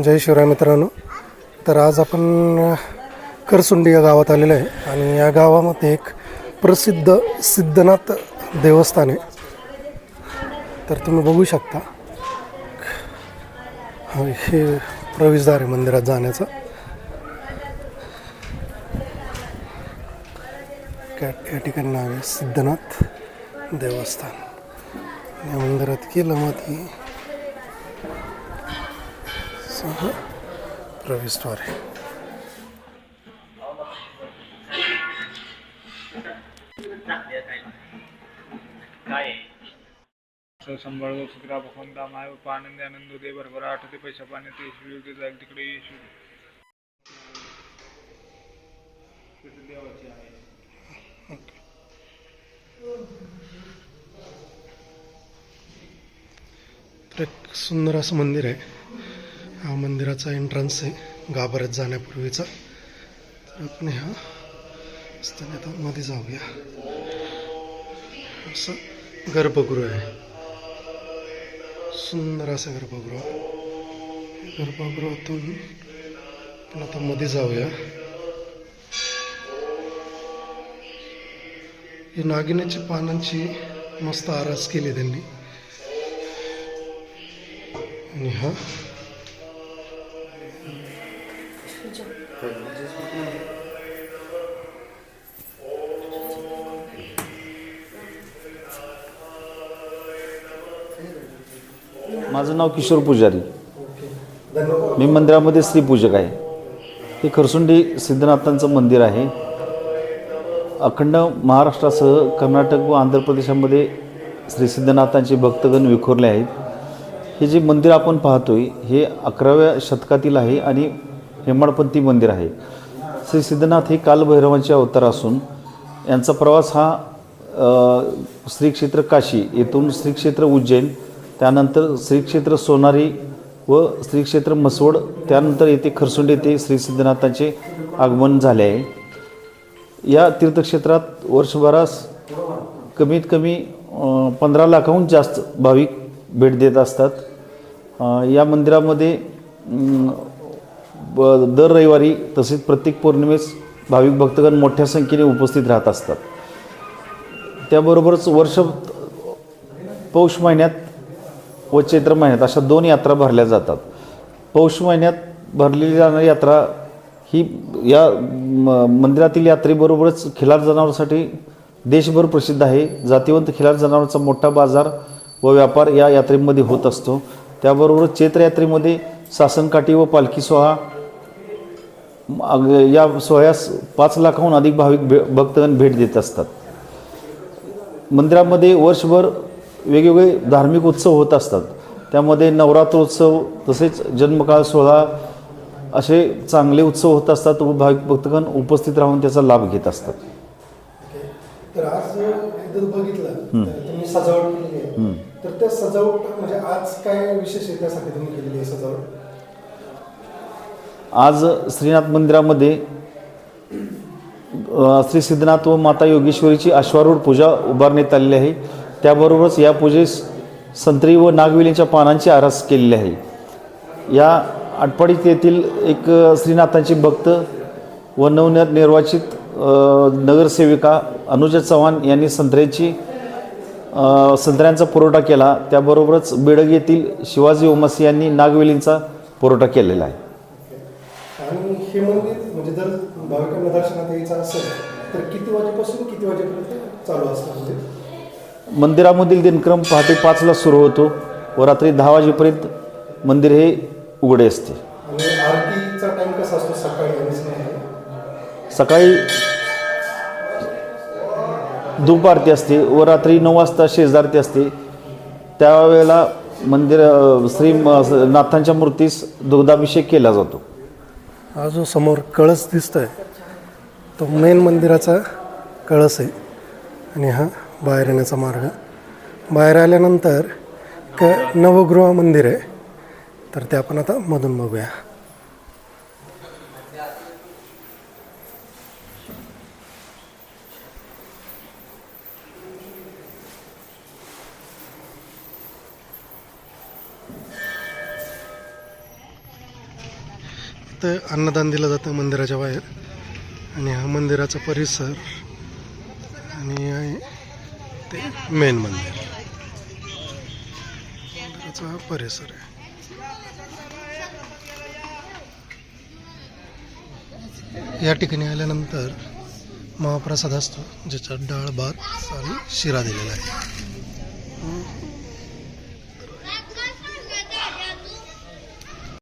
जय शिवराय मित्रांनो. तर आज आपण करसुंडी या गावात आलेलो आहे आणि या गावामध्ये एक प्रसिद्ध सिद्धनाथ देवस्थान आहे. तर तुम्ही बघू शकता. हे प्रवेशद्वार आहे मंदिरात जाण्याचं. त्या- या ठिकाणी नाव आहे सिद्धनाथ देवस्थान. या मंदिरात केलं मग ती सह प्रवेशद्वार आहे. संभाळ सुखरा भगवंत माय आनंद आनंद उदय भरभरा आठवते पैसा पाणी ते येशू ते जाईल तिकडे येशू देवाची आहे सुंदर असं मंदिर आहे. हा मंदिराचा एंट्रन्स आहे गाभाऱ्यात जाण्यापूर्वीचा. तर आपण ह्या रस्त्याने आता मध्ये जाऊया. असं गर्भगृह आहे. सुंदर असं गर्भगृह. गर्भगृहातून आपण आता मध्ये जाऊया. ही नागिनीची पानांची मस्त आरास केली त्यांनी. आणि हा माझं नाव किशोर पुजारी. मी मंदिरामध्ये स्त्रीपूजक आहे. हे खरसुंडी सिद्धनाथांचं मंदिर आहे. अखंड महाराष्ट्रासह कर्नाटक व आंध्र प्रदेशामध्ये श्री सिद्धनाथांचे भक्तगण विखुरले आहेत. हे जे मंदिर आपण पाहतोय हे अकराव्या शतकातील आहे आणि हेमाडपंथी मंदिर आहे. श्री सिद्धनाथ हे कालभैरवांचे अवतार असून यांचा प्रवास हा श्रीक्षेत्र श्री क्षेत्र काशी येथून श्री क्षेत्र उज्जैन त्यानंतर श्री क्षेत्र सोनारी व श्री क्षेत्र मसवड त्यानंतर येथे खरसुंड येथे श्री सिद्धनाथांचे आगमन झाले आहे. या तीर्थक्षेत्रात वर्षभरास कमीत कमी पंधरा लाखाहून जास्त भाविक भेट देत असतात. या मंदिरामध्ये दर रविवारी तसेच प्रत्येक पौर्णिमेस भाविक भक्तगण मोठ्या संख्येने उपस्थित राहत असतात. त्याबरोबरच वर्ष पौष महिन्यात व चैत्र महिन्यात अशा दोन यात्रा भरल्या जातात. पौष महिन्यात भरलेली जाणारी यात्रा ही या म- मंदिरातील यात्रेबरोबरच खिलार जनावरांसाठी देशभर प्रसिद्ध आहे. जातिवंत खिलार जनावरांचा मोठा बाजार व व्यापार या यात्रेमध्ये होत असतो. त्याबरोबर चैत्र यात्रेमध्ये सासनकाठी व पालखी सोहळा या सोहळ्यास पाच लाखाहून अधिक भाविक भे भक्तगण भेट देत असतात. मंदिरामध्ये वर्षभर वेगवेगळे धार्मिक उत्सव होत असतात. त्यामध्ये नवरात्रोत्सव तसेच जन्मकाळ सोहळा असे चांगले उत्सव होत असतात. व भाविक भक्तगण उपस्थित राहून त्याचा लाभ घेत असतात. तर आज बघितलं तुम्ही सजावट केलेली आहे. तर त्या सजावट म्हणजे आज काय विशेष आहे त्यासाठी तुम्ही केलेली आहे सजावट? आज श्रीनाथ मंदिरामध्ये श्री सिद्धनाथ व माता योगेश्वरीची अश्वारूढ पूजा उभारण्यात आलेली आहे. त्याबरोबरच या पूजेस संत्री व नागविलींच्या पानांची आरास केलेली आहे. या आटपाडीत येथील एक श्रीनाथांचे भक्त व नवनिर्वाचित निर्वाचित नगरसेविका अनुजा चव्हाण यांनी संत्र्याची संत्र्यांचा पुरवठा केला. त्याबरोबरच बेडग येथील शिवाजी ओमासी यांनी नागवेलींचा पुरवठा केलेला आहे. हे मंदिर म्हणजे जर भाविकांना दर्शनात यायचं असेल तर किती वाजेपासून किती वाजेपर्यंत चालू असतं म्हणजे मंदिरामधील दिनक्रम पहाटे पाचला सुरू होतो. व रात्री दहा वाजेपर्यंत मंदिर हे उघडे असते. आणि आरतीचा टाइम कसा असतो? सकाळी धूप आरती असते व रात्री नऊ वाजता शेजारती असते. त्यावेळेला मंदिर श्री नाथांच्या मूर्तीस दुग्धाभिषेक केला जातो. हा जो समोर कळस दिसतोय तो मेन मंदिराचा कळस आहे. आणि हा बाहेर येण्याचा मार्ग. बाहेर आल्यानंतर क नवगृह मंदिर आहे. तर ते आपण आता मधून बघूया. फक्त अन्नदान दिलं जातं मंदिराच्या बाहेर. आणि हा मंदिराचा परिसर आणि ते मेन मंदिर. मंदिराचा हा परिसर आहे. या ठिकाणी आल्यानंतर महाप्रसाद असतो ज्याच्यात डाळ भात आणि शिरा दिलेला आहे.